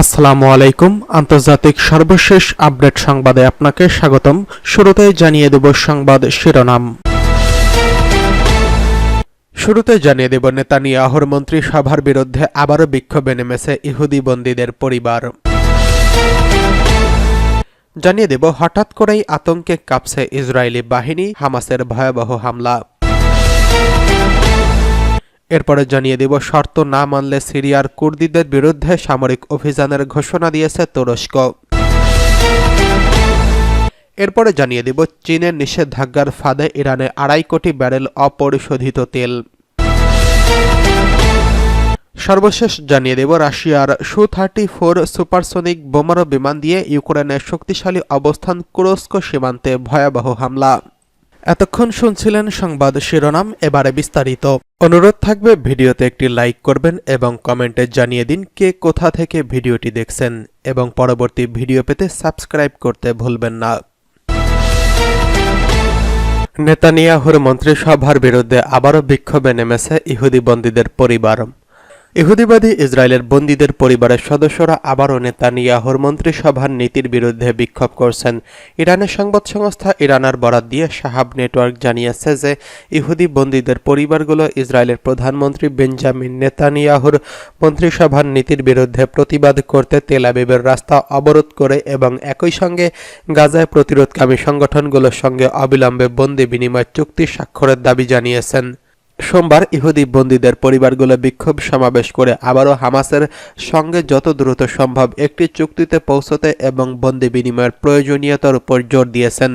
আসসালামু আলাইকুম। আন্তর্জাতিক সর্বশেষ আপডেট সংবাদে আপনাকে স্বাগতম। শুরুতে জানিয়ে দেব সংবাদ শিরোনাম। শুরুতে জানিয়ে দেব নেতানিয়াহুর মন্ত্রিসভার বিরুদ্ধে আবারও বিক্ষোভে নেমেছে ইহুদি বন্দীদের পরিবার। জানিয়ে দেব, হঠাৎ করেই আতঙ্কে কাঁপছে ইসরায়েলি বাহিনী, হামাসের ভয়াবহ হামলা। এরপরে জানিয়ে দেব, শর্ত না মানলে সিরিয়ার কুর্দিদের বিরুদ্ধে সামরিক অভিযানের ঘোষণা দিয়েছে তুরস্ক। এরপরে জানিয়ে দেব, চীনের নিষেধাজ্ঞার ফাঁদে ইরানে আড়াই কোটি ব্যারেল অপরিশোধিত তেল। সর্বশেষ জানিয়ে দেব, রাশিয়ার সু থার্টি ফোর সুপারসোনিক বোমারো বিমান দিয়ে ইউক্রেনের শক্তিশালী অবস্থান কুরস্ক সীমান্তে ভয়াবহ হামলা। এতক্ষণ শুনছিলেন সংবাদ শিরোনাম, এবারে বিস্তারিত। অনুরোধ থাকবে, ভিডিওতে একটি লাইক করবেন এবং কমেন্টে জানিয়ে দিন কে কোথা থেকে ভিডিওটি দেখছেন এবং পরবর্তী ভিডিও পেতে সাবস্ক্রাইব করতে ভুলবেন না। নেতানিয়াহুর মন্ত্রিসভার বিরুদ্ধে আবারও বিক্ষোভে নেমেছে ইহুদি বন্দীদের পরিবার। ইহুদিবাদী ইসরায়েলের বন্দীদের পরিবারের সদস্যরা আবারও নেতানিয়াহুর মন্ত্রিসভার নীতির বিরুদ্ধে বিক্ষোভ করছেন। ইরানের সংবাদ সংস্থা ইরানার বরাত দিয়ে সাহাব নেটওয়ার্ক জানিয়েছে যে, ইহুদি বন্দীদের পরিবারগুলো ইসরায়েলের প্রধানমন্ত্রী বেঞ্জামিন নেতানিয়াহুর মন্ত্রিসভার নীতির বিরুদ্ধে প্রতিবাদ করতে তেল আবিবের রাস্তা অবরোধ করে এবং একই সঙ্গে গাজায় প্রতিরোধকামী সংগঠনগুলোর সঙ্গে অবিলম্বে বন্দি বিনিময় চুক্তি স্বাক্ষরের দাবি জানিয়েছেন। সোমবার ইহুদি বন্দীদের পরিবারগুলো বিক্ষোভ সমাবেশ করে আবারও হামাসের সঙ্গে যত দ্রুত সম্ভব একটি চুক্তিতে পৌঁছতে এবং বন্দি বিনিময়ের প্রয়োজনীয়তার উপর জোর দিয়েছেন।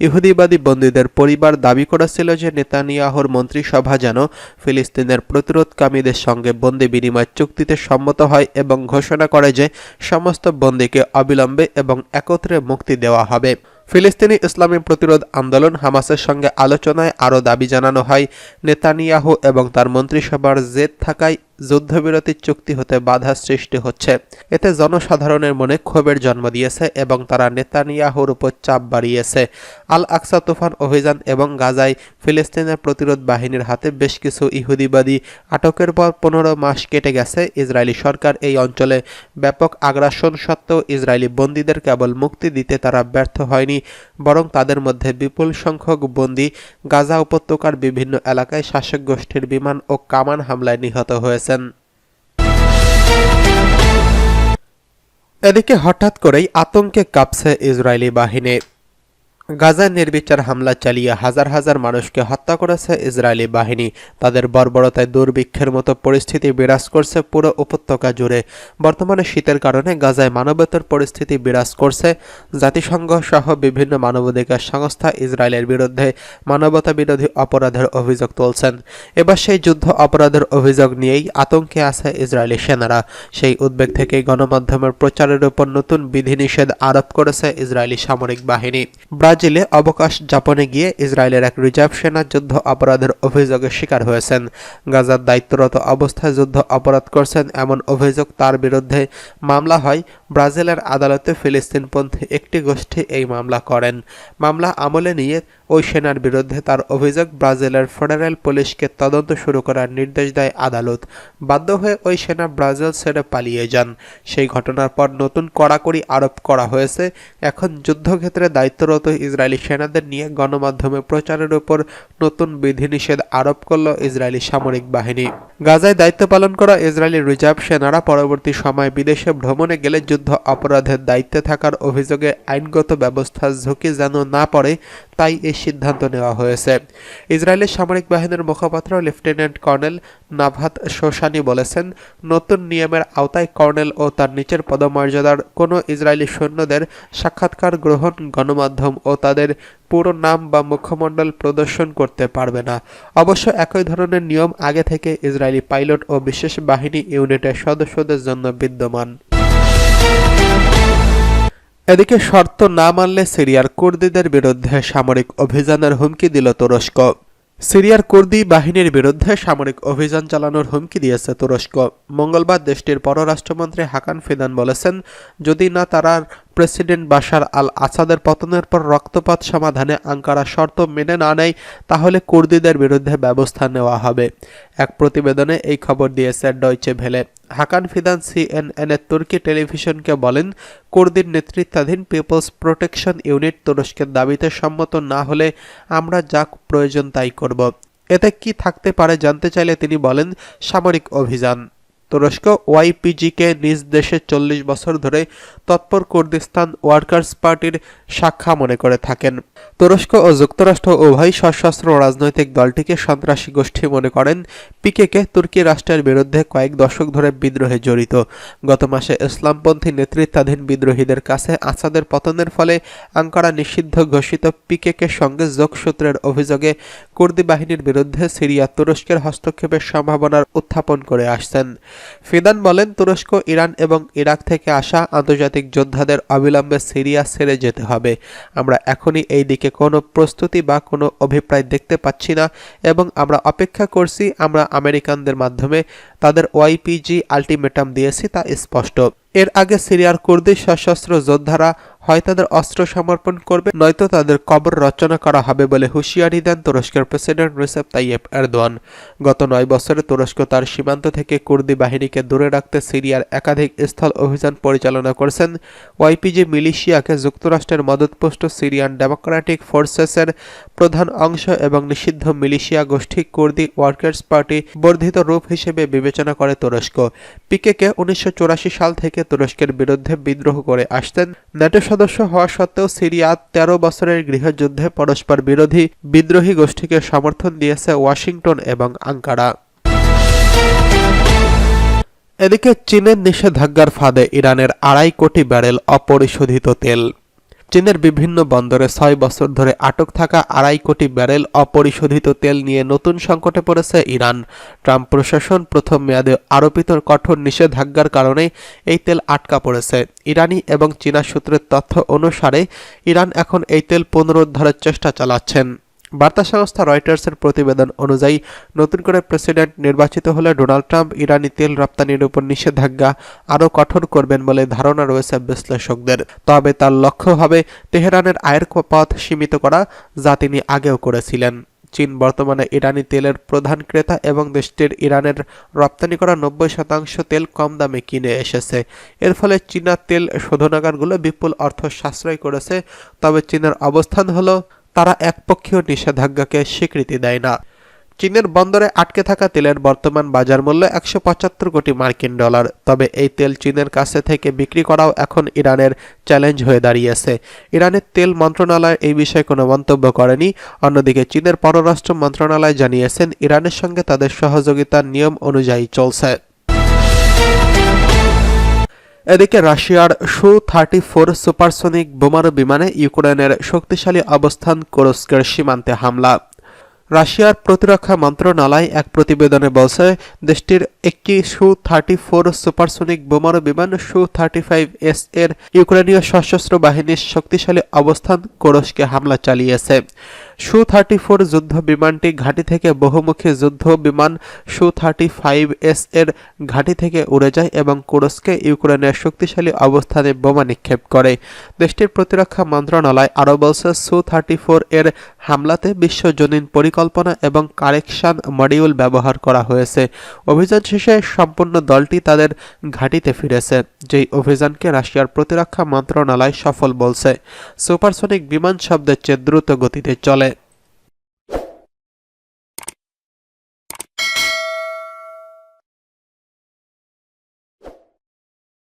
ইহুদিবাদী বন্দীদের পরিবার দাবি করেছিল যে নেতানিয়াহুর মন্ত্রিসভা যেন ফিলিস্তিনের প্রতিরোধকামীদের সঙ্গে বন্দি বিনিময় চুক্তিতে সম্মত হয় এবং ঘোষণা করে যে সমস্ত বন্দীকে অবিলম্বে এবং একত্রে মুক্তি দেওয়া হবে। ফিলিস্তিনি ইসলামী প্রতিরোধ আন্দোলন হামাসের সঙ্গে আলোচনায় আরও দাবি জানানো হয়, নেতানিয়াহু এবং তার মন্ত্রিসভার জেদ থাকায় যুদ্ধবিরতির চুক্তি হতে বাধা সৃষ্টি হচ্ছে। এতে জনসাধারণের মনে ক্ষোভের জন্ম দিয়েছে এবং তারা নেতানিয়াহুর উপর চাপ বাড়িয়েছে। আল আকসা তুফান অভিযান এবং গাজায় ফিলিস্তিনের প্রতিরোধ বাহিনীর হাতে বেশ কিছু ইহুদিবাদী আটকের পর পনেরো মাস কেটে গেছে ইসরায়েলি সরকার এই অঞ্চলে ব্যাপক আগ্রাসন সত্ত্বেও ইসরায়েলি বন্দীদের কেবল মুক্তি দিতে তারা ব্যর্থ হয়নি, বরং তাদের মধ্যে বিপুল সংখ্যক বন্দী গাজা উপত্যকার বিভিন্ন এলাকায় শাসক গোষ্ঠীর বিমান ও কামান হামলায় নিহত হয়েছেন এদিকে হঠাৎ করেই আতঙ্কে কাঁপছে ইসরায়েলি বাহিনী। গাজায় নির্বিচার হামলা চালিয়ে হাজার হাজার মানুষকে হত্যা করেছে ইসরায়েলি বাহিনী। তাদের বর্বরতায় দুর্ভিক্ষের মতো পরিস্থিতি বিরাজ করছে পুরো উপত্যকা জুড়ে। বর্তমানে শীতের কারণে গাজায় মানবতার পরিস্থিতি বিরাজ করছে। জাতিসংঘ সহ বিভিন্ন মানবাধিকার সংস্থা ইসরায়েলের বিরুদ্ধে মানবতা বিরোধী অপরাধের অভিযোগ তুলছেন। এবার সেই যুদ্ধ অপরাধের অভিযোগ নিয়েই আতঙ্কে আছে ইসরায়েলি সেনারা। সেই উদ্বেগ থেকেই গণমাধ্যমের প্রচারের উপর নতুন বিধিনিষেধ আরোপ করেছে ইসরায়েলি সামরিক বাহিনী। ব্রাজিলে অবকাশ যাপনে গিয়ে ইসরায়েলের এক রিজার্ভ সেনা যুদ্ধ অপরাধের অভিযোগের শিকার হয়েছেন। গাজার দায়িত্বরত অবস্থায় যুদ্ধ অপরাধ করছেন এমন অভিযোগ তার বিরুদ্ধে মামলা হয়। ব্রাজিলের আদালতে ফিলিস্তিনপন্থী একটি গোষ্ঠী এই মামলা করেন। মামলা আমলে নিয়ে ওই সেনার বিরুদ্ধে তার অভিযোগ, ব্রাজিলের ফেডারেল পুলিশকে তদন্ত শুরু করার নির্দেশ দেয় আদালত। বাধ্য হয়ে ওই সেনা ব্রাজিল ছেড়ে পালিয়ে যান। সেই ঘটনার পর নতুন কড়াকড়ি আরোপ করা হয়েছে। এখন যুদ্ধক্ষেত্রে দায়িত্বরত ইসরায়েলি সেনাদের নিয়ে গণমাধ্যমে প্রচারের উপর নতুন বিধিনিষেধ আরোপ করল ইসরায়েলি সামরিক বাহিনী। গাজায় দায়িত্ব পালন করা ইসরায়েলি রিজার্ভ সেনারা পরবর্তী সময় বিদেশে ভ্রমণে গেলে যুদ্ধ অপরাধের দায়িত্বে থাকার অভিযোগে আইনগত ব্যবস্থার ঝুঁকি যেন না পড়ে, তাই এই সিদ্ধান্ত নেওয়া হয়েছে। ইসরায়েলের সামরিক বাহিনীর মুখপাত্র লেফটেন্যান্ট কর্নেল নাভাত শোশানি বলেছেন, নতুন নিয়মের আওতায় কর্নেল ও তার নিচের পদমর্যাদার কোনো ইসরায়েলি সৈন্যদের সাক্ষাৎকার গ্রহণ, গণমাধ্যম ও তাদের পুরো নাম বা মুখমণ্ডল প্রদর্শন করতে পারবে না। অবশ্য একই ধরনের নিয়ম আগে থেকে ইসরায়েলি পাইলট ও বিশেষ বাহিনী ইউনিটের সদস্যদের জন্য বিদ্যমান। এদিকে শর্ত না মানলে সিরিয়ার কুর্দিদের বিরুদ্ধে সামরিক অভিযানের হুমকি দিল তুরস্ক। সিরিয়ার কুর্দি বাহিনীর বিরুদ্ধে সামরিক অভিযান চালানোর হুমকি দিয়েছে তুরস্ক। মঙ্গলবার দেশটির পররাষ্ট্রমন্ত্রী হাকান ফিদান বলেছেন, যদি না তারা প্রেসিডেন্ট বাশার আল আসাদের পতনের পর রক্তপাত সমাধানে আঙ্কারা শর্ত মেনে না নেয়, তাহলে কুর্দিদের বিরুদ্ধে ব্যবস্থা নেওয়া হবে। এক প্রতিবেদনে এই খবর দিয়েছে ডয়চে ভেলে। হাকান ফিদান সিএনএন এর তুর্কি টেলিভিশনকে বলেন, কুর্দির নেতৃত্বাধীন পিপলস প্রোটেকশন ইউনিট তুরস্কের দাবিতে সম্মত না হলে আমরা যা প্রয়োজন তাই করব। এতে কি থাকতে পারে জানতে চাইলে তিনি বলেন, সামরিক অভিযান। তুরস্ক ওয়াইপিজিকে নিজ দেশে চল্লিশ বছর ধরে তৎপর কুর্দিস্তান ওয়ার্কার্স পার্টির শাখা মনে করে থাকেন। তুরস্ক ও যুক্তরাষ্ট্র উভয় সশস্ত্র রাজনৈতিক দলটিকে সন্ত্রাসী গোষ্ঠী মনে করেন। পিকেকে তুর্কি রাষ্ট্রের বিরুদ্ধে কয়েক দশক ধরে বিদ্রোহে জড়িত। গত মাসে ইসলামপন্থী নেতৃত্বাধীন বিদ্রোহীদের কাছে আসাদের পতনের ফলে আঙ্কারা নিষিদ্ধ ঘোষিত পিকেকে সঙ্গে যোগসূত্রের অভিযোগে কুর্দি বাহিনীর বিরুদ্ধে সিরিয়া তুরস্কের হস্তক্ষেপের সম্ভাবনার উত্থাপন করে আসছেন। ফিদান বলেন, তুরস্ক, ইরান এবং ইরাক থেকে আসা আন্তর্জাতিক যোদ্ধাদের অবিলম্বে সিরিয়া ছেড়ে যেতে হবে। আমরা এখনই এই দিকে কোনো প্রস্তুতি বা কোনো অভিপ্রায় দেখতে পাচ্ছি না এবং আমরা অপেক্ষা করছি, আমরা আমেরিকানদের মাধ্যমে তাদের ওয়াইপিজি আলটিমেটাম দিয়েছি তা স্পষ্ট। এর আগে সিরিয়ার কুর্দি সশস্ত্র যোদ্ধারা হয় তাদের অস্ত্র সমর্পণ করবে, নয়তো তাদের কবর রচনা করা হবে বলে হুঁশিয়ারি দেন তুরস্কের প্রেসিডেন্ট রিসেপ তাইয়েপ এরদোয়ান। গত নয় বছরে তুরস্ক তার সীমান্ত থেকে কুর্দি বাহিনীকে দূরে রাখতে সিরিয়ার একাধিক স্থল অভিযান পরিচালনা করছেন। ওয়াইপিজি মিলিশিয়াকে যুক্তরাষ্ট্রের মদতপুষ্ট সিরিয়ান ডেমোক্রেটিক ফোর্সেসের প্রধান অংশ এবং নিষিদ্ধ মিলিশিয়া গোষ্ঠী কুর্দি ওয়ার্কার্স পার্টি বর্ধিত রূপ হিসেবে বিবেচনা করে তুরস্ক। পিকেকে উনিশশো চুরাশি সাল থেকে তুরস্কের বিরুদ্ধে বিদ্রোহ করে আসতেন। ন্যাটো সদস্য হওয়া সত্ত্বেও সিরিয়া তেরো বছরের গৃহযুদ্ধে পরস্পর বিরোধী বিদ্রোহী গোষ্ঠীকে সমর্থন দিয়েছে ওয়াশিংটন এবং আঙ্কারা। এদিকে চীনের নিষেধাজ্ঞার ফাঁদে ইরানের আড়াই কোটি ব্যারেল অপরিশোধিত তেল। চীনের বিভিন্ন বন্দরে ছয় বছর ধরে আটক থাকা আড়াই কোটি ব্যারেল অপরিশোধিত তেল নিয়ে নতুন সংকটে পড়েছে ইরান। ট্রাম্প প্রশাসন প্রথম মেয়াদে আরোপিত কঠোর নিষেধাজ্ঞার কারণে এই তেল আটকা পড়েছে। ইরানি এবং চীনা সূত্রের তথ্য অনুসারে, ইরান এখন এই তেল পুনরুদ্ধারের চেষ্টা চালাচ্ছেন। বার্তা সংস্থা রয়টার্সের প্রতিবেদন অনুযায়ী, নতুন করে প্রেসিডেন্ট নির্বাচিত হলে ডোনাল্ড ট্রাম্প ইরানি তেল রপ্তানির উপর নিষেধাজ্ঞা আরও কঠোর করবেন বলে ধারণা রয়েছে বিশ্লেষকদের। তবে তার লক্ষ্য হবে তেহরানের আয়ের পথ সীমিত করা যা তিনি আগেও করেছিলেন। চীন বর্তমানে ইরানি তেলের প্রধান ক্রেতা এবং দেশটির ইরানের রপ্তানি করা নব্বই শতাংশ তেল কম দামে কিনে এসেছে। এর ফলে চীনা তেল শোধনাগারগুলো বিপুল অর্থ সাশ্রয় করেছে। তবে চীনের অবস্থান হলো তারা একপক্ষীয় নিষেধাজ্ঞাকে স্বীকৃতি দেয় না। চীনের বন্দরে আটকে থাকা তেলের বর্তমান বাজার মূল্য একশো পঁচাত্তর কোটি মার্কিন ডলার, তবে এই তেল চীনের কাছে থেকে বিক্রি করাও এখন ইরানের চ্যালেঞ্জ হয়ে দাঁড়িয়েছে। ইরানের তেল মন্ত্রণালয় এই বিষয়ে কোনো মন্তব্য করেনি। অন্যদিকে চীনের পররাষ্ট্র মন্ত্রণালয় জানিয়েছেন, ইরানের সঙ্গে তাদের সহযোগিতার নিয়ম অনুযায়ী চলছে। এদিকে রাশিয়ার সু থার্টি ফোর সুপারসনিক বোমারু বিমানে ইউক্রেনের শক্তিশালী অবস্থান কুরস্কের সীমান্তে হামলা। রাশিয়ার প্রতিরক্ষা মন্ত্রণালয় এক প্রতিবেদনে বলছে, দেশটির একটি সু থার্টি ফোর সুপারসনিক বোমারু বিমান সু থার্টি ফাইভ এস এর ইউক্রেনীয় সশস্ত্র বাহিনীর শক্তিশালী অবস্থান কোরস্কে হামলা চালিয়েছে। সু থার্টি ফোর যুদ্ধ বিমানটি ঘাঁটি থেকে বহুমুখী যুদ্ধ বিমান সু থার্টি ফাইভ এস এর ঘাঁটি থেকে উড়ে যায় এবং কুরস্কে ইউক্রেনের শক্তিশালী অবস্থানে বোমা নিক্ষেপ করে। দেশটির প্রতিরক্ষা মন্ত্রণালয় আরও বলছে সু থার্টি ফোর এর হামলাতে বিশ্বজনীন পরিকল্পনা এবং কারেকশন মডিউল ব্যবহার করা হয়েছে। অভিযান শেষে সম্পূর্ণ দলটি তাদের ঘাঁটিতে ফিরেছে, যেই অভিযানকে রাশিয়ার প্রতিরক্ষা মন্ত্রণালয় সফল বলছে। সুপারসনিক বিমান শব্দের চেয়ে দ্রুত গতিতে চলে।